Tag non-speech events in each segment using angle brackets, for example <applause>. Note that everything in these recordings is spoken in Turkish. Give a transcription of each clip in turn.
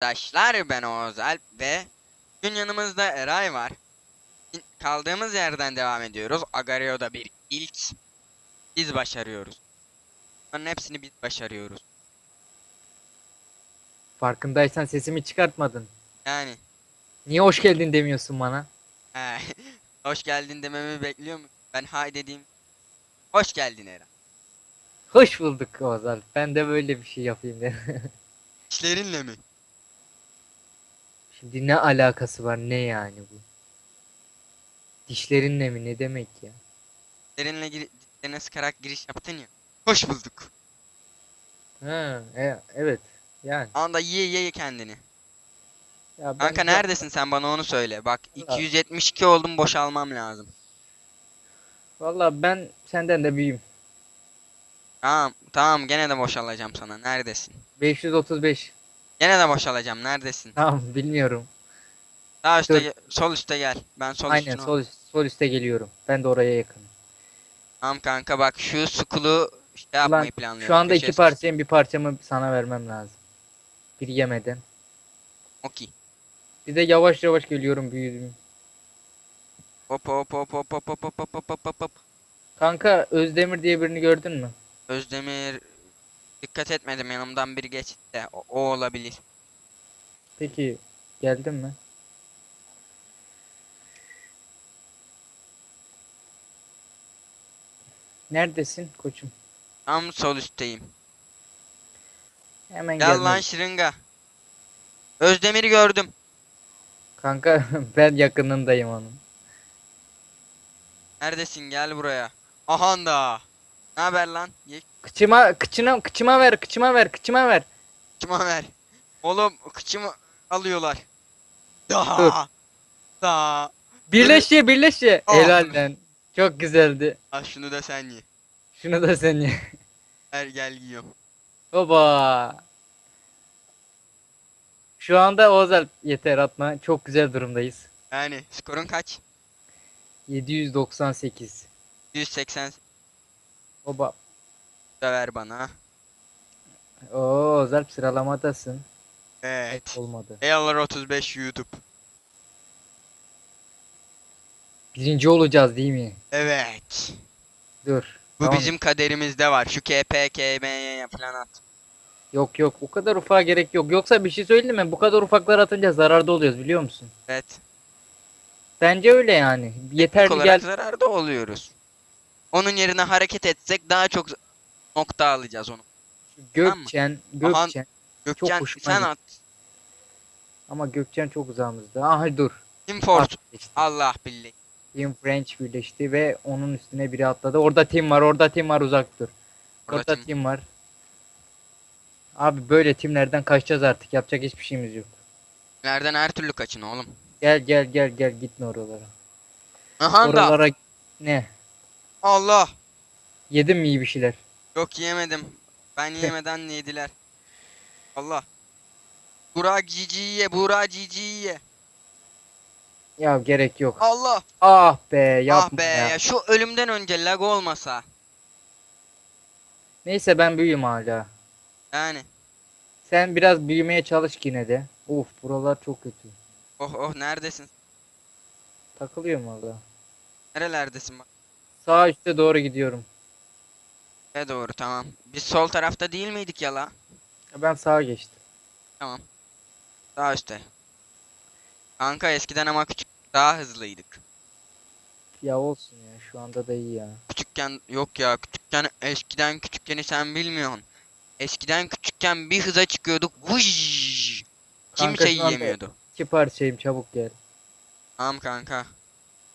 Arkadaşlar ben Oğuz Alp ve gün yanımızda Eray var. Kaldığımız yerden devam ediyoruz. Agario'da bir ilk biz başarıyoruz. Bunların hepsini biz başarıyoruz. Farkındaysan sesimi çıkartmadın. Yani Niye hoş geldin demiyorsun bana? he, <laughs> hoş geldin dememi bekliyor musun? Ben hay dediğim hoş geldin Eray. Hoş bulduk Ozal. Ben de böyle bir şey yapayım dedim. <laughs> İşlerinle mi? Şimdi ne alakası var ne yani bu? Dişlerinle mi ne demek ya? İşlerinle gir dişlerine sıkarak giriş yaptın ya. Hoş bulduk. Ha, e- evet. Yani. Anda ye ye kendini. Ya ben Kanka de- neredesin sen bana onu söyle. Bak Valla- 272 oldum boşalmam lazım. Vallahi ben senden de büyüğüm. Tamam tamam gene de boşalacağım sana. Neredesin? 535. Gene de boşalacağım. Neredesin? Tamam bilmiyorum. Sağ üstte Dur. ge- sol üstte gel. Ben sol Aynen üstüne- sol, üst- sol üste geliyorum. Ben de oraya yakınım. Tamam kanka bak şu skulu şey Ulan, yapmayı planlıyorum. Şu anda iki Köşeye parçayım bir parçamı sana vermem lazım. Bir yemeden. Okey. Bir de yavaş yavaş geliyorum büyüdüm. Hop hop hop hop hop hop hop hop hop hop hop. Kanka Özdemir diye birini gördün mü? Özdemir dikkat etmedim yanımdan biri geçti de o, o olabilir. Peki geldin mi? Neredesin koçum? Tam sol üstteyim. Hemen Gel lan şırınga. Özdemir'i gördüm. Kanka <laughs> ben yakınındayım onun. Neredesin gel buraya. Ahan da. Ne haber lan? Ye Kıçıma kıçına kıçıma ver kıçıma ver kıçıma ver. kıçıma ver. Oğlum kıçımı alıyorlar. Dur. Daha. Daha. Birleş ye birleş ye. Ah. Helal lan. Çok güzeldi. Al şunu da sen ye. Şunu da sen ye. Ver gel yiyorum. Baba. Şu anda Ozel yeter atma. Çok güzel durumdayız. Yani skorun kaç? 798. 180 Baba. da ver bana. Oo Ozel sıralamadasın. Evet. Olmadı. Eyvallah 35 YouTube. Birinci olacağız değil mi? Evet. Dur. Bu Tamam. bizim kaderimizde var. Şu KP, KM'ye falan at. Yok yok o kadar ufağa gerek yok. Yoksa bir şey söyleyeyim mi? Bu kadar ufaklar atınca zararda oluyoruz biliyor musun? Evet. Bence öyle yani. Yeterli olarak gel. zararda oluyoruz. Onun yerine hareket etsek daha çok nokta alacağız onu. Gökçen, Aha. Gökçen. Gökçen hoşuma sen gitti. at. Ama Gökçen çok uzağımızda. Aha dur. Team Force. Allah billahi. Team French birleşti ve onun üstüne biri atladı. Orada tim var, orada tim var uzak dur. Orada Orada team. tim var. Abi böyle timlerden kaçacağız artık. Yapacak hiçbir şeyimiz yok. Nereden her türlü kaçın oğlum. Gel gel gel gel gitme oralara. Aha da. Oralara ne? Allah. Yedin mi iyi bir şeyler? Yok yemedim. Ben yemeden yediler. Allah. Burak Cici'ye, Burak Cici'ye. Ya gerek yok. Allah. Ah be yapma ah be ya. ya. Şu ölümden önce lag olmasa. Neyse ben büyüğüm hala. Yani. Sen biraz büyümeye çalış yine de. Of buralar çok kötü. Oh oh neredesin? Takılıyorum valla. Nerelerdesin bak. Sağ üstte doğru gidiyorum. E doğru tamam. Biz sol tarafta değil miydik ya la? Ben sağa geçtim. Tamam. Daha üstte. Kanka eskiden ama küçük daha hızlıydık. Ya olsun ya şu anda da iyi ya. Küçükken yok ya küçükken eskiden küçükkeni sen bilmiyorsun. Eskiden küçükken bir hıza çıkıyorduk. Vuş! Kanka Kimse şu anda- yiyemiyordu. İki parçayım çabuk gel. Tamam kanka.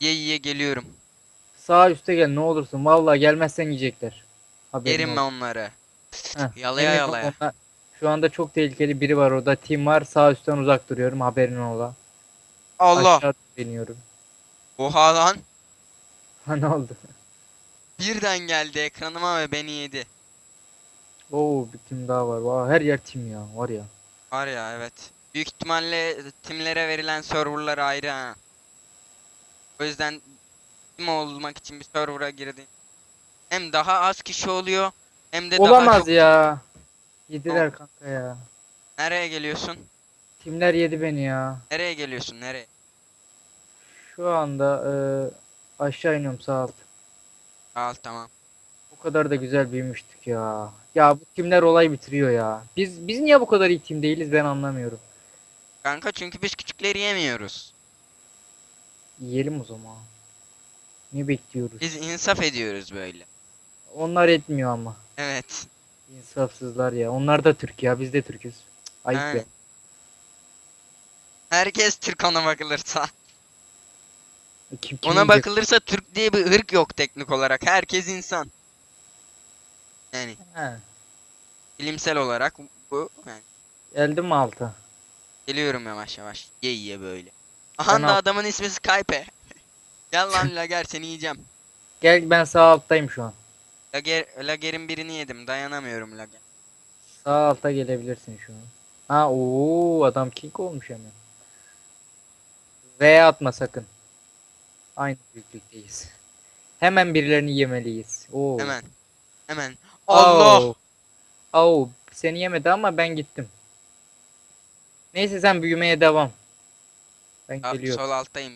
Ye ye geliyorum. Sağ üstte gel ne olursun. Vallahi gelmezsen yiyecekler. Haberin Yerim ben olsun. onları. Heh, Yalaya yalaya. onlar- Şu anda çok tehlikeli biri var orada. Tim var. Sağ üstten uzak duruyorum. Haberin ola. Allah. Aşağı iniyorum. Oha lan. <laughs> Ha ne oldu? Birden geldi ekranıma ve beni yedi. Oo bir tim daha var. Vay, her yer tim ya. Var ya. Var ya evet. Büyük ihtimalle timlere verilen serverlar ayrı ha. O yüzden olmak için bir server'a girdin. Hem daha az kişi oluyor hem de daha Olamaz çok... ya. Yediler kanka ya. Nereye geliyorsun? Timler yedi beni ya. Nereye geliyorsun nereye? Şu anda e, aşağı iniyorum sağ alt. Al tamam. O kadar da güzel büyümüştük ya. Ya bu timler olay bitiriyor ya. Biz biz niye bu kadar iyi tim değiliz ben anlamıyorum. Kanka çünkü biz küçükleri yemiyoruz. Yiyelim o zaman. Ne bekliyoruz? Biz insaf ediyoruz böyle. Onlar etmiyor ama. Evet. İnsafsızlar ya. Onlar da Türk ya. Biz de Türk'üz. Ayıp ya. Aynen. Herkes Türk ona bakılırsa. Kim, kim Ona yiyecek? bakılırsa Türk diye bir ırk yok teknik olarak. Herkes insan. Yani He. bilimsel olarak bu. Yani Geldim mi alta? geliyorum yavaş yavaş. Ye ye böyle. Aha Ben da al- adamın ismi Skype. Gel lan Lager seni yiyeceğim. Gel ben sağ alttayım şu an. Lager, Lager'in birini yedim. Dayanamıyorum Lager. Sağ alta gelebilirsin şu an. Ha ooo adam king olmuş hemen. V atma sakın. Aynı büyüklükteyiz. Hemen birilerini yemeliyiz. Oo. Hemen. Hemen. Allah! Oo. Oo, seni yemedi ama ben gittim. Neyse sen büyümeye devam. Ben Abi, geliyorum. sol alttayım.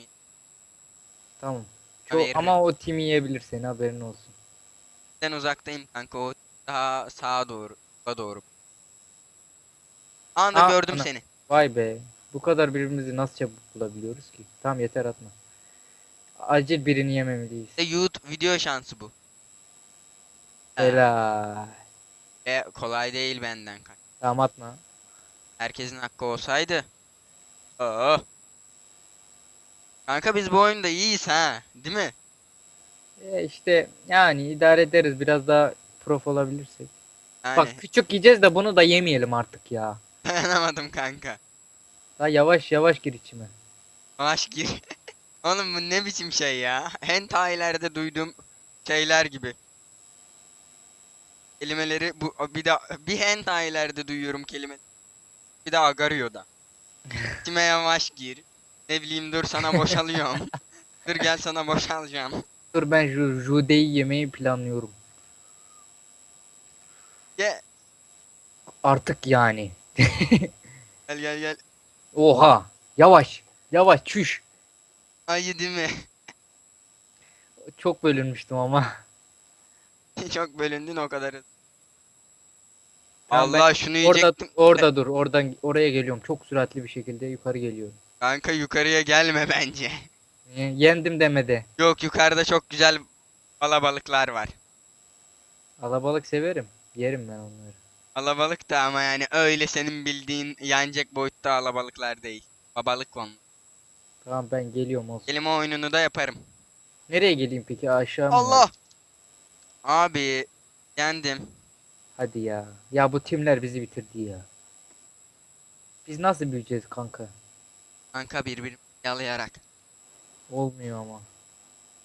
Tamam. Çok, ama o tim yiyebilir seni haberin olsun. Ben uzaktayım kanka. O daha sağa doğru. Sağa doğru. Anda Aa, gördüm ana. seni. Vay be. Bu kadar birbirimizi nasıl çabuk bulabiliyoruz ki? Tamam yeter atma. Acil birini yememeliyiz. İşte YouTube video şansı bu. Helal. E, kolay değil benden kanka. Tamam atma. Herkesin hakkı olsaydı. Aa. Kanka biz bu oyunda iyiyiz ha. Değil mi? E işte yani idare ederiz biraz daha prof olabilirsek. Yani Bak küçük yiyeceğiz de bunu da yemeyelim artık ya. <laughs> dayanamadım kanka. Daha yavaş yavaş gir içime. Yavaş gir. <laughs> Oğlum bu ne biçim şey ya? Hentai'lerde duyduğum şeyler gibi. Kelimeleri bu bir de bir hentai'lerde duyuyorum kelime. Bir de Agario'da. <laughs> İçime yavaş gir. Ne bileyim dur sana boşalıyorum. <laughs> dur gel sana boşalacağım. Dur ben şu Jude'yi yemeyi planlıyorum. Gel Artık yani. <laughs> gel gel gel. Oha. Yavaş. Yavaş çüş. Ayı değil mi? <laughs> Çok bölünmüştüm ama. Çok bölündün o kadar. Tamam, Allah şunu Orada yiyecektim. orada dur. Oradan oraya geliyorum. Çok süratli bir şekilde yukarı geliyorum. Kanka yukarıya gelme <laughs> bence. Niye? Yendim demede. Yok yukarıda çok güzel alabalıklar var. Alabalık severim. Yerim ben onları. Alabalık da ama yani öyle senin bildiğin yenecek boyutta alabalıklar değil. Babalık var. Tamam ben geliyorum olsun. Kelime oyununu da yaparım. Nereye geleyim peki? Aşağı mı? Allah! Abi yendim. Hadi ya. Ya bu timler bizi bitirdi ya. Biz nasıl büyüyeceğiz kanka? Kanka birbirimizi yalayarak. Olmuyor ama.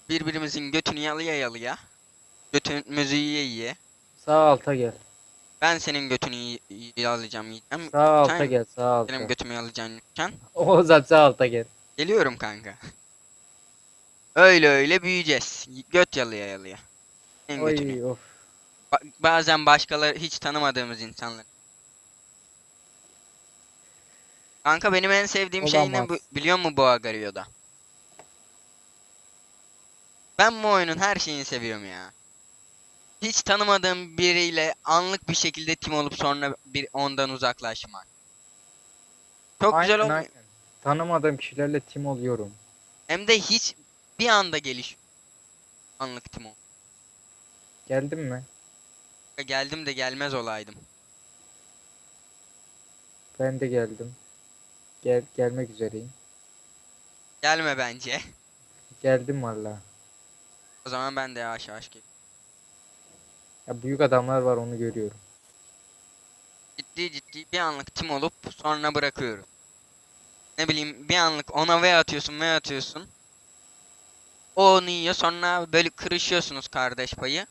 Birbirimizin götünü yalaya yalaya. Götümüzü yiye yiye. Sağ alta gel. Ben senin götünü y- y- yalayacağım yiyeceğim. Sağ alta Sen gel. Sağ alta. Benim götümü yalayacaksın lütfen. Oğuzhan <laughs> sağ alta gel. Geliyorum kanka. Öyle öyle büyüyeceğiz. Y- Göt yalaya yalaya. Senin götünü. Oy of. Ba- bazen başkaları hiç tanımadığımız insanlar. Kanka benim en sevdiğim şey ne bu- biliyor musun bu Agario'da? Ben bu oyunun her şeyini seviyorum ya. Hiç tanımadığım biriyle anlık bir şekilde tim olup sonra bir ondan uzaklaşmak. Çok güzel Aynen, olmuyor. aynen. Tanımadığım kişilerle tim oluyorum. Hem de hiç bir anda geliş. Anlık tim ol. Geldin mi? Geldim de gelmez olaydım. Ben de geldim. Gel gelmek üzereyim. Gelme bence. Geldim valla. O zaman ben de yavaş yavaş gel. Ya büyük adamlar var onu görüyorum. ciddi ciddi bir anlık tim olup sonra bırakıyoruz. Ne bileyim bir anlık ona V atıyorsun V atıyorsun. O onu yiyor sonra böyle kırışıyorsunuz kardeş payı.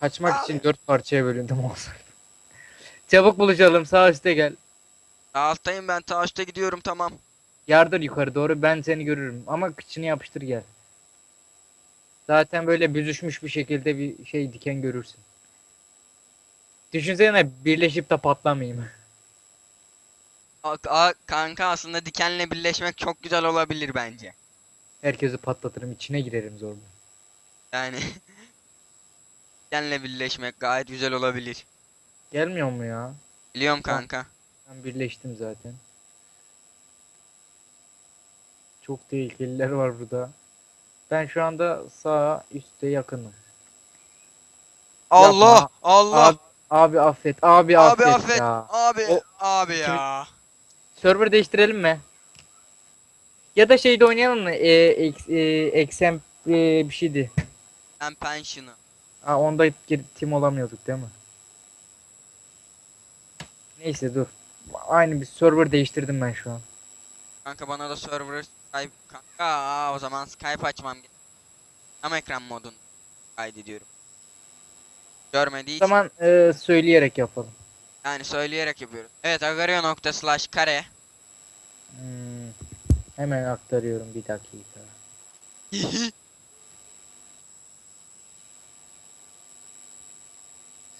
Kaçmak için dört parçaya bölündüm Oğuzhan. <laughs> Çabuk buluşalım sağ üstte gel. Alttayım ben ta üstte gidiyorum tamam. Yardır yukarı doğru ben seni görürüm ama kıçını yapıştır gel. Zaten böyle büzüşmüş bir şekilde bir şey diken görürsün. Düşünsene birleşip de patlamayayım. <laughs> A- a- kanka aslında dikenle birleşmek çok güzel olabilir bence. Herkesi patlatırım içine girerim zorla. Yani <laughs> dikenle birleşmek gayet güzel olabilir. Gelmiyor mu ya? Biliyorum kanka. Ben birleştim zaten. Çok tehlikeliler var burada. Ben şu anda sağ üstte yakınım. Allah Yapma. Allah Abi, abi affet, abi, abi affet, affet ya. abi O- abi ya. Server değiştirelim mi? Ya da şeyde oynayalım mı? Ee, ex, e, e, bir şeydi. Ben pension'ı. Aa, onda team olamıyorduk değil mi? Neyse dur. Aynı bir server değiştirdim ben şu an. Kanka bana da server Skype kanka aa, o zaman Skype açmam gerek. Tam ekran modun kaydediyorum. Görmediği O için zaman e, söyleyerek yapalım. yani söyleyerek yapıyoruz. Evet agario nokta slash kare. Hmm, hemen aktarıyorum bir dakika. <laughs>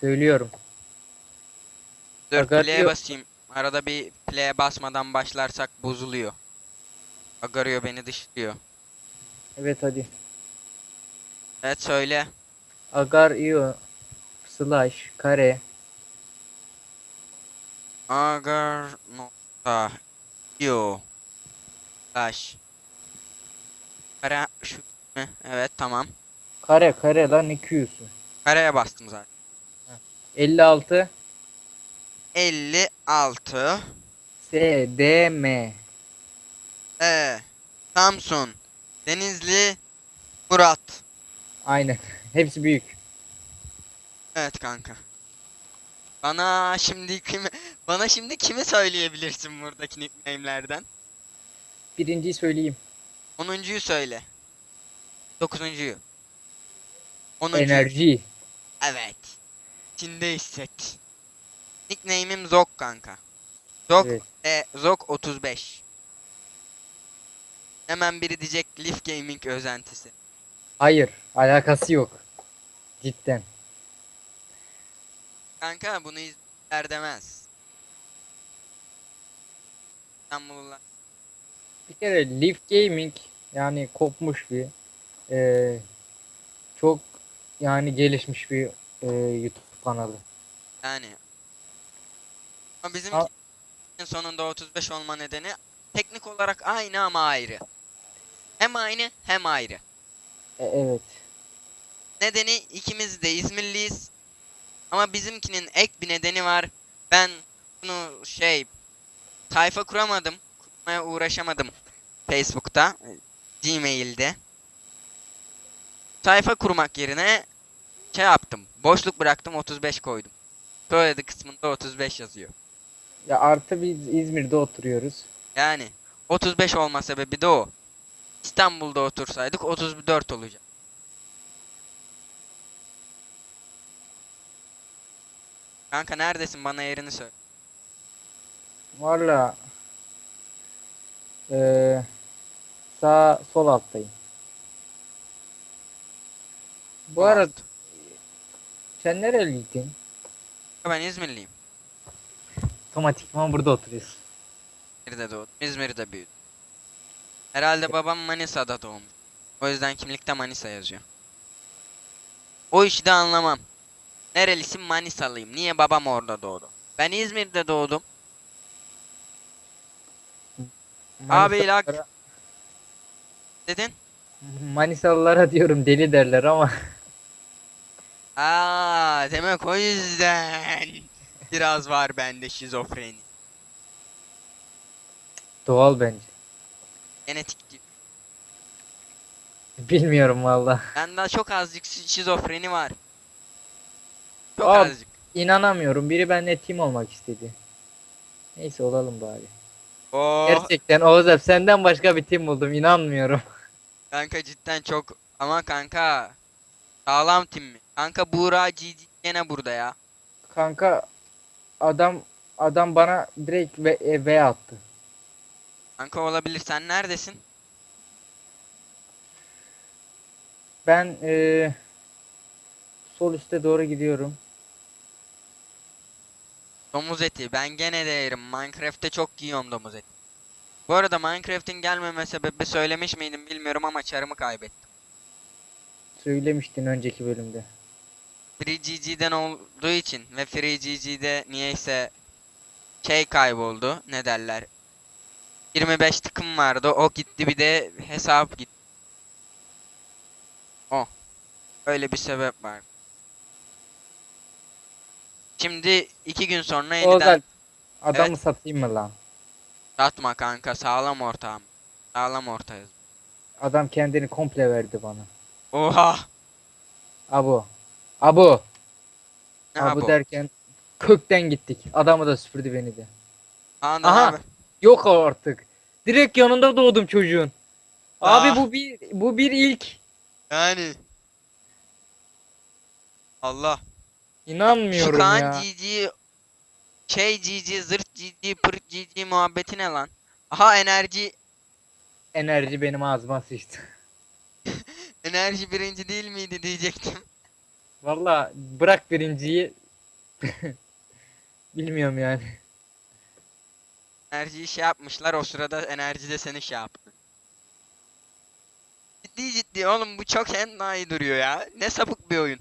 Söylüyorum. Dur Agario- play'e basayım. Arada bir play'e basmadan başlarsak bozuluyor. Agario beni dışlıyor. Evet hadi. Evet söyle. Agar.io slash kare Agar nokta io slash kare şu? Evet tamam. kare kare lan ne Q'su? Kareye bastım zaten. 56 56 SDM E Samsun Denizli Murat. Aynen. <laughs> Hepsi büyük. Evet kanka. Bana şimdi kimi bana şimdi kimi söyleyebilirsin buradaki nickname'lerden? Birinciyi söyleyeyim. 10.'yu söyle. 9.'yu. 10'uncuyu. Enerji. Evet. İçinde hisset. Nickname'im Zok kanka. Zok Evet. e Zok 35. Hemen biri diyecek Leaf Gaming özentisi. Hayır. Alakası yok. Cidden. Kanka bunu izler demez. İstanbullular. Bir kere Leaf Gaming yani kopmuş bir eee, çok yani gelişmiş bir eee, YouTube kanalı. Yani. Ama bizim Al- sonunda 35 olma nedeni teknik olarak aynı ama ayrı. Hem aynı hem ayrı. E, evet. Nedeni ikimiz de İzmirliyiz. Ama bizimkinin ek bir nedeni var. Ben bunu şey sayfa kuramadım. Kurmaya uğraşamadım Facebook'ta, Gmail'de. Sayfa kurmak yerine şey yaptım. Boşluk bıraktım 35 koydum. Soyadı kısmında 35 yazıyor. Ya artı biz İzmir'de oturuyoruz. Yani 35 olma sebebi de o. İstanbul'da otursaydık 34 olacak. Kanka neredesin? Bana yerini söyle. Valla eee, sağ sol alttayım. Bu Alt. arada sen nereliydin? Ben İzmirliyim. Otomatikman burada oturuyorsun. İzmir'de doğdum. İzmir'de büyüdüm. Herhalde babam Manisa'da doğmuş. O yüzden kimlikte Manisa yazıyor. O işi de anlamam. Nerelisin Manisalıyım. Niye babam orada doğdu? Ben İzmir'de doğdum. Abi lak- Dedin? Manisalılara diyorum deli derler ama Aa, demek o yüzden biraz var bende şizofreni. doğal bence. Genetik. Bilmiyorum valla. Bende çok azıcık şi- şizofreni var. Çok Abi. azıcık. İnanamıyorum. Biri benimle team olmak istedi. Neyse olalım bari. Oo, Gerçekten Oğuz abi senden başka bir team buldum. İnanmıyorum. <laughs> kanka cidden çok ama kanka sağlam tim mi? Kanka Buğra GG gene burada ya. Kanka adam adam bana direkt V, e, v attı. Kanka olabilir. Sen neredesin? Ben eee, sol üste doğru gidiyorum. Domuz eti. Ben gene de yerim. Minecraft'te çok yiyorum domuz eti. Bu arada Minecraft'in gelmeme sebebi söylemiş miydim bilmiyorum ama çarımı kaybettim. Söylemiştin önceki bölümde. FreeGG'den olduğu için ve FreeGG'de niyeyse şey kayboldu. Ne derler? 25 tıkım vardı. O gitti bir de hesap gitti. O. Öyle bir sebep var. Şimdi iki gün sonra yeniden Ozal adamı satayım mı lan? satma kanka sağlam ortağım. Sağlam ortağız. Adam kendini komple verdi bana. Oha! Abu. Abu. Ne Abu bu? derken kökten gittik. Adamı da süpürdü beni de. Anladın Aha! abi. Yok artık. Direkt yanında doğdum çocuğun. Abi Ah. bu bir bu bir ilk. Yani. Allah. İnanmıyorum Kaan ya. GG şey GG zırt GG pırt GG muhabbeti ne lan? Aha enerji Enerji benim ağzıma sıçtı. <laughs> enerji birinci değil miydi diyecektim. Valla bırak birinciyi. <laughs> Bilmiyorum yani. Enerjiyi şey yapmışlar o sırada enerji de seni şey yaptı. Ciddi ciddi oğlum bu çok hentai duruyor ya. Ne sapık bir oyun.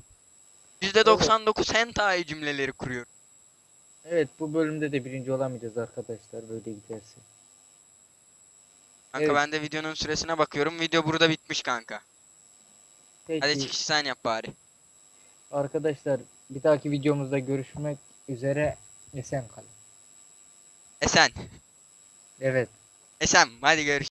%99 hentai cümleleri kuruyor. Evet bu bölümde de birinci olamayacağız arkadaşlar böyle giderse. Kanka Evet. ben de videonun süresine bakıyorum. Video burada bitmiş kanka. Peki Hadi çıkışı sen yap bari. Arkadaşlar bir dahaki videomuzda görüşmek üzere. Esen kalın. Esen. Evet. Esen hadi görüş.